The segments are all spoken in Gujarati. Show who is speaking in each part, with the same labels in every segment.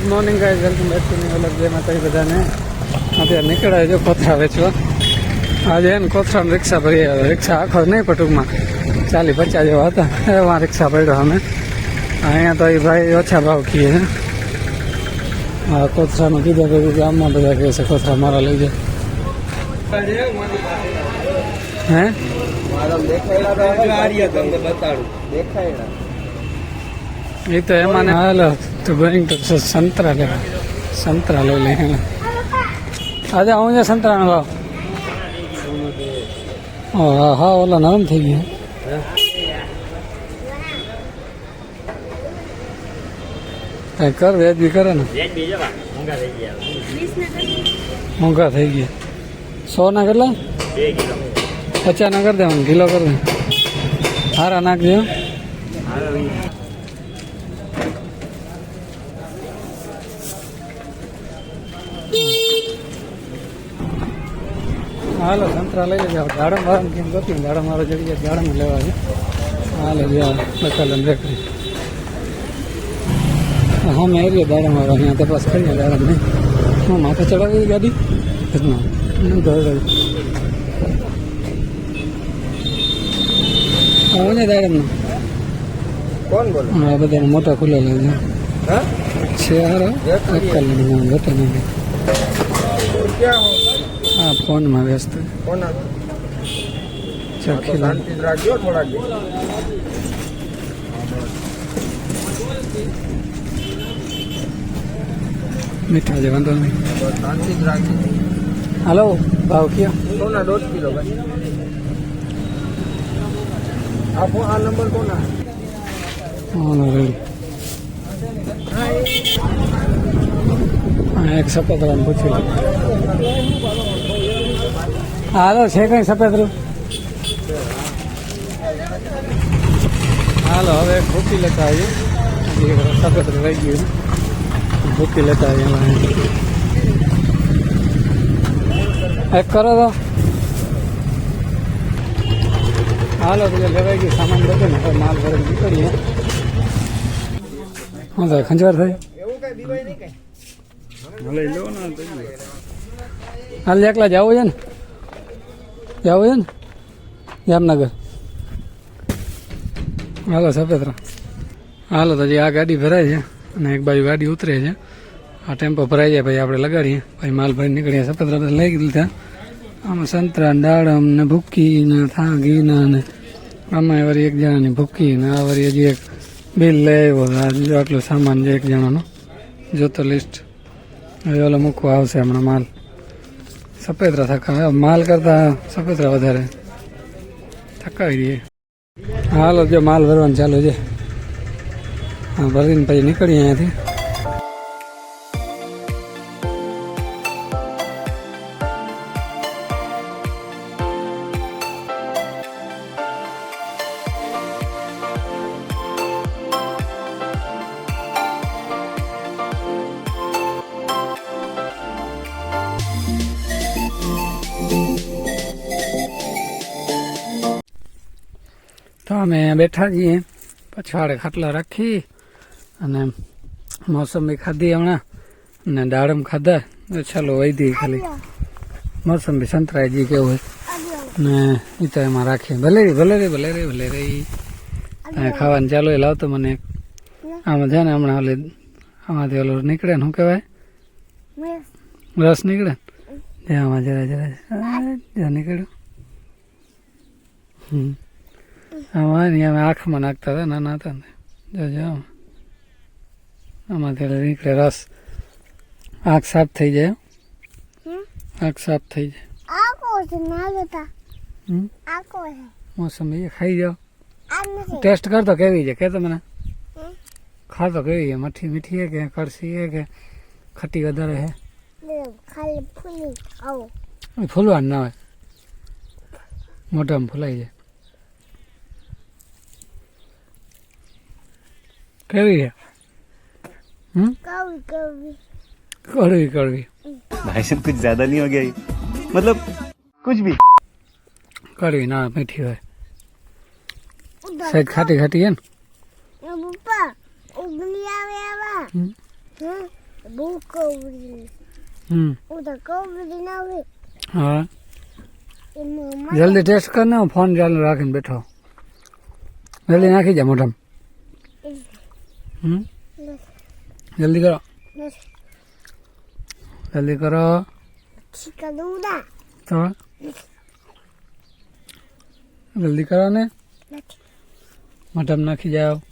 Speaker 1: Good morning guys welcome back to new vlog જય માતાજી બધાને. અત્યારે નીકળાય જો કોથરા વેચવા. આજે એને કોથરામાં રિક્ષા ભરી આવ્યો. રિક્ષા આખો નહીં, પણ ટૂંકમાં ચાલી પચાસ જેવા હતા. એમાં રિક્ષા પડ્યો અમે. અહીંયા તો એ ભાઈ ઓછા ભાવ કીએ આ હા કોથરામાં કીધા કે ગામમાં બધા કહે છે કોથરા મારા લઈ જાય હે? એ તો એમાં હાલો, તો ગોઈંગ તો સંતરા લેવા સંતરા લઈ લે આજે આવું છે સંતરાનો ભાવ હા હા, ઓલા નરમ થઈ ગયા. કઈ કર, વ્યાજબી કરે ને. મોંઘા થઈ ગયા. સો ના કેટલા? પચાસ ના કરી દેવાનું કિલો કરી દે. હારા નાખજો. હાલો સંતરા લઈ લેજો દાડમ વાળા કેમ ગોતી દાડમ મારો જડી જાય દાડમ લેવા છે હાલો જ્યાં બકાલન રેકડી હા મેં એરિયો દાડમ વાળો અહીંયા તપાસ કરીએ દાડમ નહીં. હું માથે ચડાવી ગાડી? ના હું દોડ હું ને. દાડમ
Speaker 2: કોણ બોલો?
Speaker 1: હા બધા મોટા ખુલ્લા છે. હારો?
Speaker 2: ક્યાં હો
Speaker 1: આ ફોનમાં વ્યસ્ત
Speaker 2: કોણ આ? તો
Speaker 1: ચખી લો
Speaker 2: શાંતિ રાખજો થોડાક દી.
Speaker 1: મીઠા છે વાંધો નહીં
Speaker 2: તો શાંતિ જ રાખજો
Speaker 1: હાલો ભાવ કયો
Speaker 2: સોના દોઢ કિલો ભાઈ આ ફો- આ નંબર કોના
Speaker 1: ઓનો રેડી હા એક સફેદ રંગ પૂછી લો હાલો છે કઈ સફેદ રંગ? હાલો હવે ભૂકી લેતા આવીએ સફેદ રંગ રહી ગયું. ભૂકી લેતા આવીએ એક કરો તો. હાલો તમે લેવાઈ ગયું સામાન બધો ને હવે માલ ભરે નીકળીએ. શું થાય ખંજવાર થાય
Speaker 2: એવું કઈ બીવાય નહીં કઈ?
Speaker 1: હાલ એકલા જવું છે ને? જવું છે ને? જામનગર. હાલો સફેદરા હાલો તો આ ગાડી ભરાય છે અને એક બાજુ ગાડી ઉતરે છે. આ ટેમ્પો ભરાઈ જાય ભાઈ આપણે લગાડીએ. પછી માલ ભરી નીકળીએ. સફેદરા બધા લઈ લીધા. આમાં સંતરા, દાડમ ને ભૂકી ને થાગી ને ને આમાં વળી એક જણાની ભૂકી ને આ વળી હજી એક બિલ લઈ આવ્યો. આટલું સામાન છે એક જણાનો. જોતો લિસ્ટ હવે ઓલો મૂકવા આવશે હમણાં માલ. સફેદરા થકા. માલ કરતા સફેદરા વધારે. થકાવી દઈએ. હાલો, જો માલ ભરવાનું ચાલુ છે. હા, ભરીને પછી નીકળીએ અહીંયાથી. અમે બેઠા છીએ. પછાડે ખાટલા રાખી અને મોસંબી ખાધી હમણાં. ને દાડમ ખાધા. ચાલો વૈધી ખાલી. મોસંબી સંતરાયજી કેવું હોય. ને એ તો એમાં રાખીએ. ભલે રે ભલે રે ભલે રે ભલે રે ત્યાં ખાવાનું ચાલો એ લાવતો મને આમાં છે ને હમણાં ઓલે, આમાંથી ઓલું નીકળે ને શું કહેવાય? રસ નીકળે ને? આમાં જરા જરા જરા નીકળ્યું. હમ. ને અમે આંખમાં નાખતા હતા નાના હતા ને. જોજો. આમાંથી એટલે નીકળે રસ. આંખ સાફ થઈ જાય હો. આંખ સાફ થઈ જાય. મોસંબી એ ખાઈ જાઓ. ટેસ્ટ કરતો કેવી છે કે મને ખાતો કેવી છે મઠી મીઠી છે કે કડસી છે કે ખટી વધારે છે ફૂલવાનું ના હોય. મોટામાં ફૂલાઈ જાય. કેવી છે હમ
Speaker 3: કવી કવી
Speaker 1: કડવી કડવી
Speaker 4: भाई साहब कुछ ज्यादा नहीं हो गया ये? मतलब कुछ भी
Speaker 1: કડવી ના મીઠી હોય
Speaker 3: ઉધર
Speaker 1: સહેજ ખાટી ખાટી છે ને
Speaker 3: પપ્પા ઉગલી આવે આવા
Speaker 1: હમ.
Speaker 3: હમ બહુ કવરી
Speaker 1: હમ
Speaker 3: હું
Speaker 1: જલ્દી કર જલ્દી હમ? જલ્દી કરો. જલ્દી કરો. તો જલ્દી કરો ને. મોઢામાં નાખી જાઓ.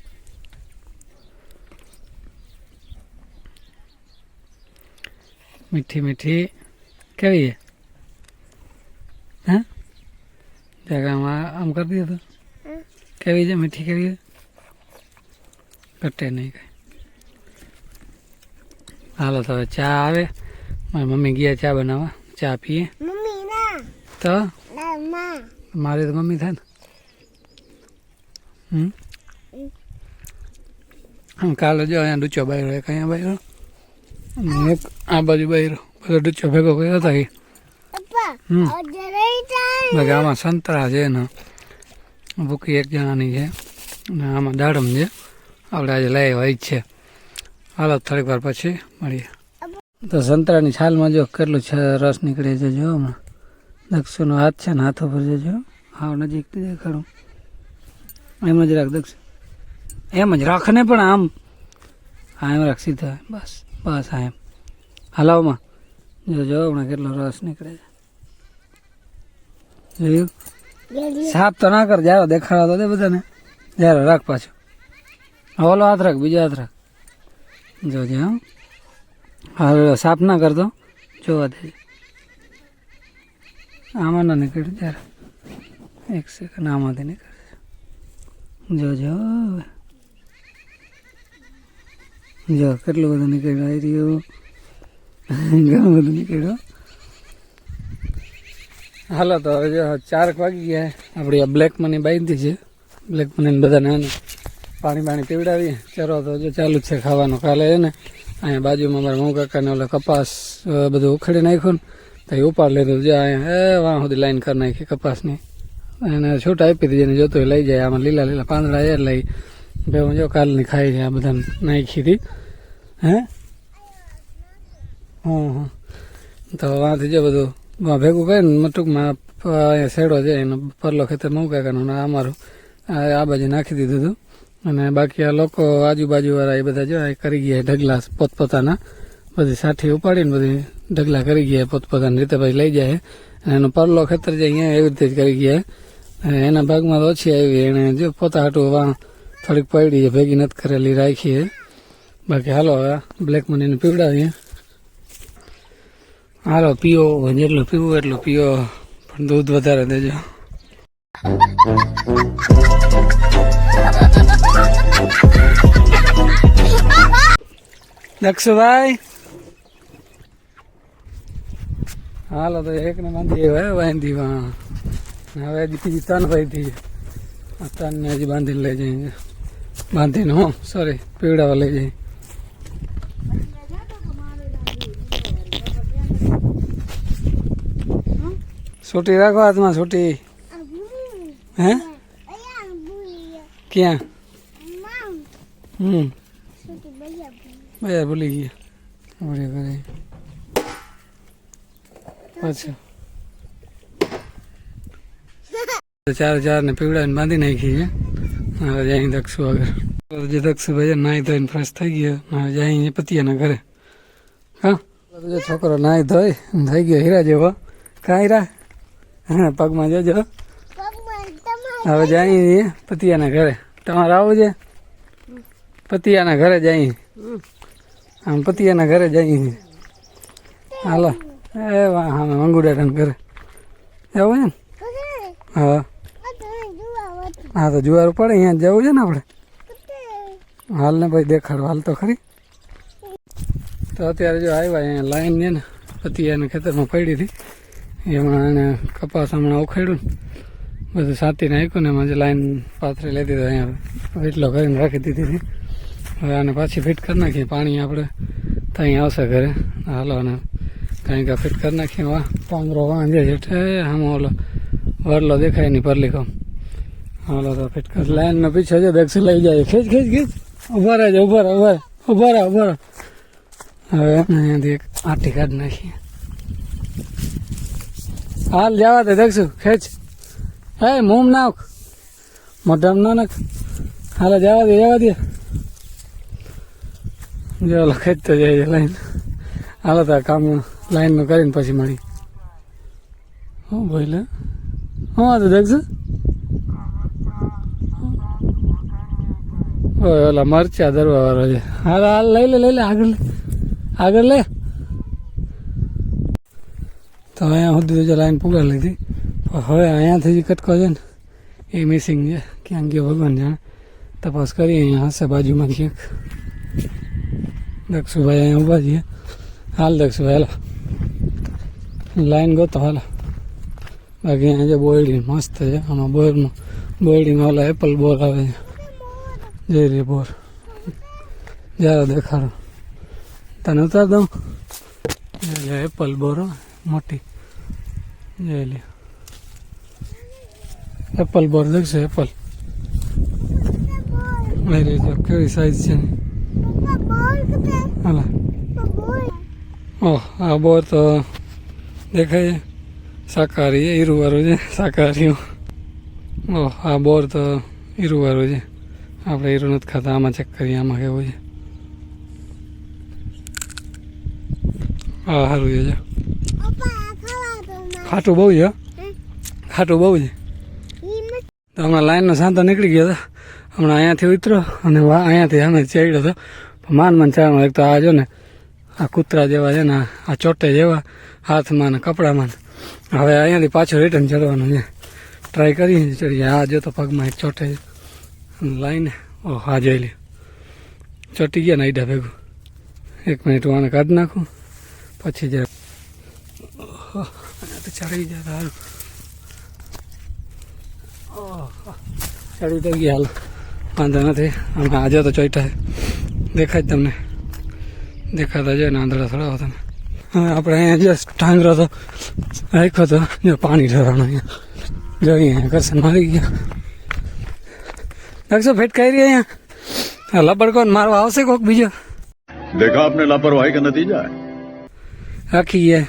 Speaker 1: મીઠી મીઠી. કેવી હે? ત્યાં આમ કરી દીધું કેવી છે? મીઠી કેવી છે? ઘટે નહીં કાંઈ. હાલો તો ચા આવે. મારી મમ્મી ગયા ચા બનાવવા. ચા પીએ. તો? મારી તો મમ્મી થાય ને. હમ? કાલે જો અહીંયા ડૂચો બાયરો એક અહીંયા બાયરો. એક આ બાજુ બાયરો. બધો ડૂચો ભેગો કર્યો હતો એ. બાકી આમાં સંતરા છે ને. ભૂકી એક જણાની છે. અને આમાં દાડમ છે. આપણે આજે લઈ જ છે હાલો થોડીક વાર પછી મળીએ. તો સંતરાની છાલમાં જો કેટલું છે રસ નીકળે છે જો હમણાં. દક્ષુનો હાથ છે ને હાથ ઉપર જજો હા નજીકથી દેખાડું. એમ જ રાખ દક્ષ. એમ જ રાખ ને પણ આમ. હા એમ રાખ સીધા. બસ બસ હા એમ. હલાવમાં જો જો હમણાં કેટલો રસ નીકળે છે. જોયું? સાફ તો ના કર જ્યારે દેખાડો તો દે બધાને. જ્યારે રાખ પાછું. ઓલો હાથ રાખ, બીજો હાથ રાખ. જોજે હા. હાલ સાફ ના કરતો. જોવા દે. આમાં ના નીકળ્યું ત્યારે. એક સેકન્ડ આમાંથી નીકળે જોજો. જો કેટલું બધું નીકળ્યું આવી રહ્યું. ઘણું બધું નીકળ્યું. હાલો, તો હવે જો, ચારક વાગી ગયા. આપણી આ બ્લેક મની બાંધી છે. બ્લેક મની બધાને પાણી પાણી પીવડાવી ચરો તો જો ચાલુ જ છે ખાવાનું. કાલે ને, અહીંયા બાજુમાં મારા મમ્મી કાકાને ઓલા કપાસ બધું ઉખડી નાખ્યું ને, તો એ ઉપાડ લીધું. જે અહીંયા, એ વાં સુધી લાઈન કરી નાખી કપાસની. એને છૂટ આપી દીધી, એને જોતું લઈ જાય. આમાં લીલા લીલા પાંદડા એ લઈ. બે હું જો કાલની ખાઈ છે, આ બધાને નાખી હતી. હે? હં હં તો વાંથી જો બધું ભેગું કરીને ટૂંકમાં અહીંયા શેડો છે, એનો પરલો ખેતર મમ્મી ને અમારું. આ બાજુ નાખી દીધું હતું. અને બાકી આ લોકો આજુબાજુવાળા એ બધા જો કરી ગયા ઢગલા પોતપોતાના, બધી સાઠી ઉપાડીને બધી ઢગલા કરી ગયા પોતપોતાની રીતે પછી લઈ જાય. અને એનો પરલો ખેતર જે અહીંયા એવી રીતે જ કરી ગયા. એના ભાગમાં તો ઓછી આવી એને જો પોતા હાટું વા થોડીક પડી છે, ભેગી નથી કરેલી, રાખી બાકી હાલો હવે બ્લેક મનીને પીવડાવીએ. હાલો, પીઓ જેટલું પીવું એટલું પીઓ, પણ દૂધ વધારે દેજો. દક્ષુભાઈ હાલો તો એકને બાંધી હવે બાંધી હવે બીજી ત્રણ ભાઈ આ ત્રણને હજી બાંધીને લઈ જઈએ. બાંધીને હો સોરી પીવડાવવા લઈ જઈએ. છૂટી રાખો હાથમાં છૂટી હે? ક્યાં? હમ.
Speaker 3: બૈયા ભૂલી
Speaker 1: ગયા ઓરે કરે અચ્છા ચાર ચાર ને પીવડાવીને બાંધી નાખી છે હવે જાય દક્ષુ આગળ જે દક્ષુ ભાઈ નાહી ધોઈને ફ્રેશ થઈ ગયો હવે જાય પતિયાના ઘરે હા છોકરો નાહી ધોઈ થઈ ગયો હીરા જેવો કાં હીરા હા પગમાં જજો હવે જાય પતિયાના ઘરે તમારે આવું છે પતિયાના ઘરે જાય આમ પતિયાના ઘરે જઈએ હાલો. એ હા મંગુડાના ઘરે. જવું છે ને? હા. હા, તો જુવાર પડે, અહીંયા જવું છે ને આપણે? હાલ ને ભાઈ દેખાડો, હાલ તો ખરી. તો અત્યારે જો આવ્યા અહીંયા લાઈન છે ને, પતિયાના ખેતરમાં પડી હતી. એમાં એને કપાસ હમણાં ઉખેડ્યું બધું સાતીને નાખ્યું ને, એમાં જે લાઈન પાથરી લેતી હતી, અહીંયા એટલો કરીને રાખી દીધી હતી. હવે આને પાછી ફિટ કરી નાખીએ પાણી આપણે ત્યાં આવશે ઘરે. હાલો અને કાંઈ કાંઈ ફિટ કરી નાખીએ. વાહ પાંદરો વાંધે છે. એટલે આમાં ઓલો વરલો દેખાય નહીં પરલી કમ. હાલો તો ફિટ કર લાઈનનો પીછે છે દક્ષ લઈ જાય ખેંચ ખેંચ ખેંચ. ઊભા રહેજો ઊભા રહે ઊભા રહે ઊભા રહે ઊભા રહે. હવે અહીંયાથી એક આટી કાઢી નાખીએ. હાલ જવા દે દેખશું. ખેંચ. હે મોમ નાખ. મોઢામાં ના નાખ. હાલે જવા દે જવા દે. જો ખેંચતો જાય લાઈન હાલો તો કામ લાઈનનું કરીને પછી મળી. હું બોલે હું આ તો દેખશે ઓય, ઓલા મરચા દરવા વાળો છે. હાલ હાલ, લઈ લે લઈ લે, આગળ લે. આગળ લે. તો અહીંયા સુધી જો લાઈન પુગાડી લીધી. હવે અહીંયાથી જે કટકો છે ને, એ મિસિંગ છે. ક્યાં ગયો ભગવાન જાણે. તપાસ કરી અહીંયા હશે બાજુમાં ક્યાંક. દક્ષુભાઈ અહીંયા ઊભા છીએ. હાલ દક્ષુભાઈ, હાલો. લાઈન ગોતો, હાલો. બાકી અહીંયા જે બોયડી મસ્ત છે, આમાં બોરમાં બોયડીમાં ઓલા એપલ બોર આવે છે. જઈ રહી બોર. જ્યારે દેખાડો. તને ઉતાર દઉં? એટલે એપલ બોર મોટી. જઈ લે એપલ બોર દેખશે, એપલ. કેવી સાઈઝ છે ને? હાલા. ઓહ આ બોર તો દેખાય શાકાહારી છે, હીરુવાળું છે શાકાહારી ઓહ આ બોર તો હીરુવાળું છે. આપણે હીરું નથી ખાતા, આમાં ચેક કરીએ, આમાં કેવું છે. હા સારું છે ખાટું બહુ છે. ખાટું બહુ છે. તો હમણાં લાઈનનો સાંતો નીકળી ગયો હતો હમણાં અહીંયાથી ઉતરો અને અહીંયાથી અમે ચડ્યો હતો માન માન ચાલવાનું એક તો આ જો ને આ કૂતરા જેવા છે ને આ- ચોટે જેવા હાથમાં ને કપડામાં હવે અહીંયાથી પાછું રિટર્ન ચડવાનું છે. ટ્રાય કરીને ચડીએ. આ જો તો પગમાં એક ચોટે લાઈને ઓહ આ જોઈ લે. ચોટી ગયા ને આઈડા ભેગું. એક મિનિટ હું આને કાઢી નાખું. પછી ઓહો, અહીંયાથી ચડી જાય સારું ચડી તો ગયા હાલ. વાંધો નથી. અમે આજે તો ચોઈટા. દેખાય તમને. દેખાતા જાય ને આંધળા થોડા હતા હવે આપણે અહીંયા જે ટાંગરો હતો રાખ્યો હતો જો પાણી ઢોરાણો અહીંયા. જો અહીંયા કરશન મારી ગયા. દક્ષો ફેટ કરી રહી અહીંયા લપડ કોણ મારવા આવશે કોક બીજો?
Speaker 5: દેખા આપને લાપરવાહી કે નતીજા
Speaker 1: રાખી ગયા.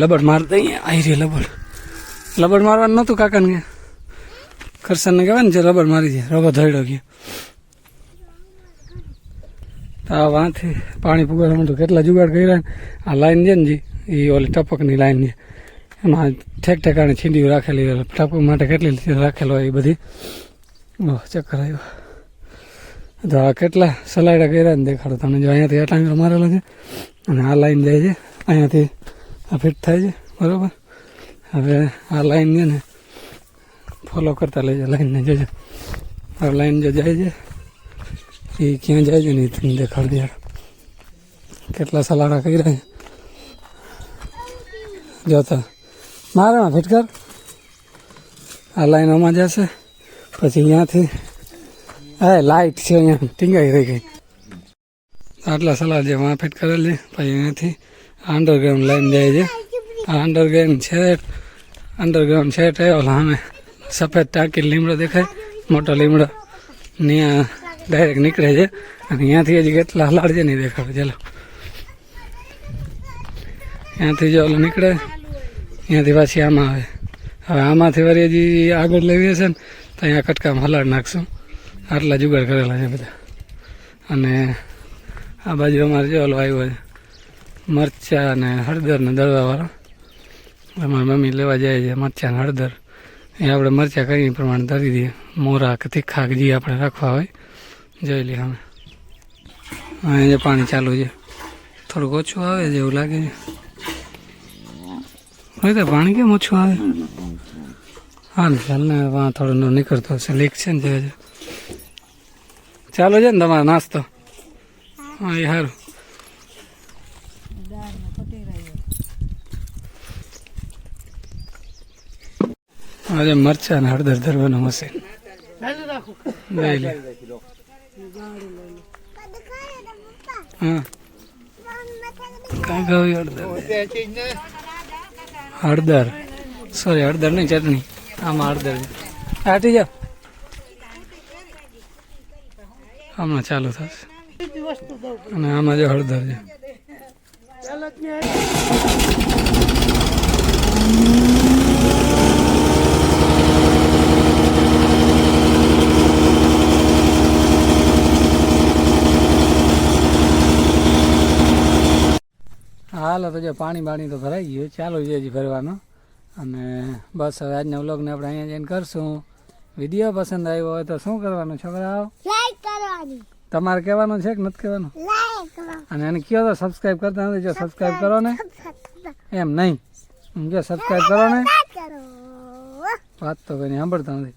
Speaker 1: લબડ મારતા અહીંયા આવી રહી લબડ. લબડ મારવાનું નહોતું કાકાને કરશનને કહેવાય ને જે રબડ મારી દે. રબડ ધડ્યો ગયો. આ વાંથી પાણી પુગાડવા માટે કેટલા જુગાડ કર્યા આ લાઈન છે ને જી એ ઓલી ટપકની લાઈન છે. એમાં ઠેક ઠેકાણે છીંડીઓ રાખેલી હોય. ટપક માટે કેટલી રાખેલો હોય એ બધી. ઓહ, ચક્કર આવ્યો. તો આ કેટલા સલાઈડા કર્યા ને દેખાડો તમને. જો અહીંયાથી આ ટાંગરો મારેલો છે, અને આ લાઈન જાય છે, અહીંયાથી આ ફિટ થાય છે, બરાબર? હવે આ લાઈન છે ને, ફોલો કરતા લેજો, લાઈનને જોજો. આ લાઈન જો જાય છે એ ક્યાં જાય છે ને એ તમને દેખાડી યાર. કેટલા સલાડા કહી રહ્યા જોતા મારે ફિટ કર. આ લાઈનોમાં જશે. પછી અહીંયાથી હા લાઇટ છે અહીંયા, ટીંગાઈ રહી ગઈ. આટલા સલાડ જે વાં ફિટ કરેલી, પછી અહીંયાથી અંડરગ્રાઉન્ડ લાઈન જાય છે. આ અંડરગ્રાઉન્ડ છે અંડરગ્રાઉન્ડ છે તે ઓલા સફેદ ટાંકી લીમડો દેખાય, મોટો લીમડો. ત્યાં ડાયરેક્ટ નીકળે છે. અને અહીંયાથી હજી કેટલા હલાડ છે નહીં દેખાડે ચાલો. ત્યાંથી જો ઓલું નીકળે. ત્યાંથી પાછી આમાં આવે. હવે આમાંથી વળી હજી આગળ લેવી હશે ને, તો અહીંયા કટકામાં હલાડ નાખશું. આટલા જુગાડ કરેલા છે બધા. અને આ બાજુ અમારે જો ઓલો આવ્યો છે. મરચાં અને હળદરને દળવાવાળો. અમારી મમ્મી લેવા જાય છે મરચાં હળદર. એ આપણે મરચાં કરી પ્રમાણે ધરી દઈએ. મોરા કે તીખા કે જે આપણે રાખવા હોય. જોઈ લઈએ અમે અહીંયા જે પાણી ચાલુ છે. થોડુંક ઓછું આવે છે એવું લાગે છે. પાણી કેમ ઓછું આવે? હા ને ચાલ ને વાં થોડું નીકળતો હશે. લીક છે ને જે ચાલો છે ને તમારો નાસ્તો. હા એ સારું આજે મરચા ને હળદર ધરવાનું મશીન લઈ લે. હળદર. સોરી હળદર નહીં, ચટણી. આમાં હળદર આટી જાઓ. હમણાં ચાલુ થશે. અને આમાં જો હળદર છે
Speaker 2: ચાલો જ ને.
Speaker 1: હાલો તો જો પાણી બાણી તો ભરાઈ ગયું. ચાલુ છે હજી ભરવાનું. અને બસ હવે આજના વ્લોગને આપણે અહીંયા જઈને કરશું. વીડિયો પસંદ આવ્યો હોય તો શું કરવાનું છોકરાઓ?
Speaker 3: લાઈક કરવાની.
Speaker 1: તમારે કહેવાનું છે કે નથી કહેવાનું?
Speaker 3: લાઈક
Speaker 1: અને એને કયો તો સબસ્ક્રાઈબ કરતા નથી જો સબસ્ક્રાઈબ કરો ને. એમ નહીં. એમ કે સબસ્ક્રાઈબ કરો ને. વાત તો કોઈ સાંભળતા નથી.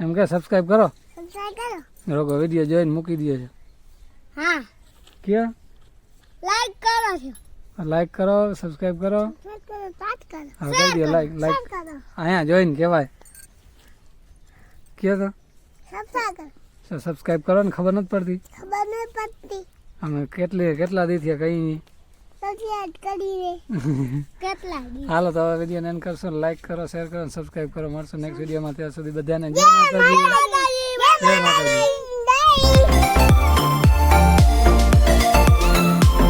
Speaker 1: એમ કે સબસ્ક્રાઈબ કરો.
Speaker 3: સબસ્ક્રાઇબ કરો.
Speaker 1: લોકો વીડિયો જોઈને મૂકી દે છે.
Speaker 3: હા.
Speaker 1: કે
Speaker 3: લાઈક કરો છો.
Speaker 1: લાઈક કરો
Speaker 3: સબસ્ક્રાઇબ કરો.
Speaker 1: હા કરી દો લાઈક લાઈક અહીંયા જોઈને કહેવાય. કે તો?
Speaker 3: સબસ્ક્રાઇબ કરો.
Speaker 1: ને ખબર નથી પડતી?
Speaker 3: ખબર નથી પડતી.
Speaker 1: અમે કેટલી કેટલા દી થયા કઈ નહીં
Speaker 3: સબસ્ક્રાઇબ
Speaker 1: હાલો તો હવે એન કરશો લાઈક કરો શેર કરો સબસ્ક્રાઈબ કરો. મળશો નેક્સ્ટ વિડીયોમાં ત્યાં સુધી બધાને જય માતાજી.
Speaker 3: માતાજી.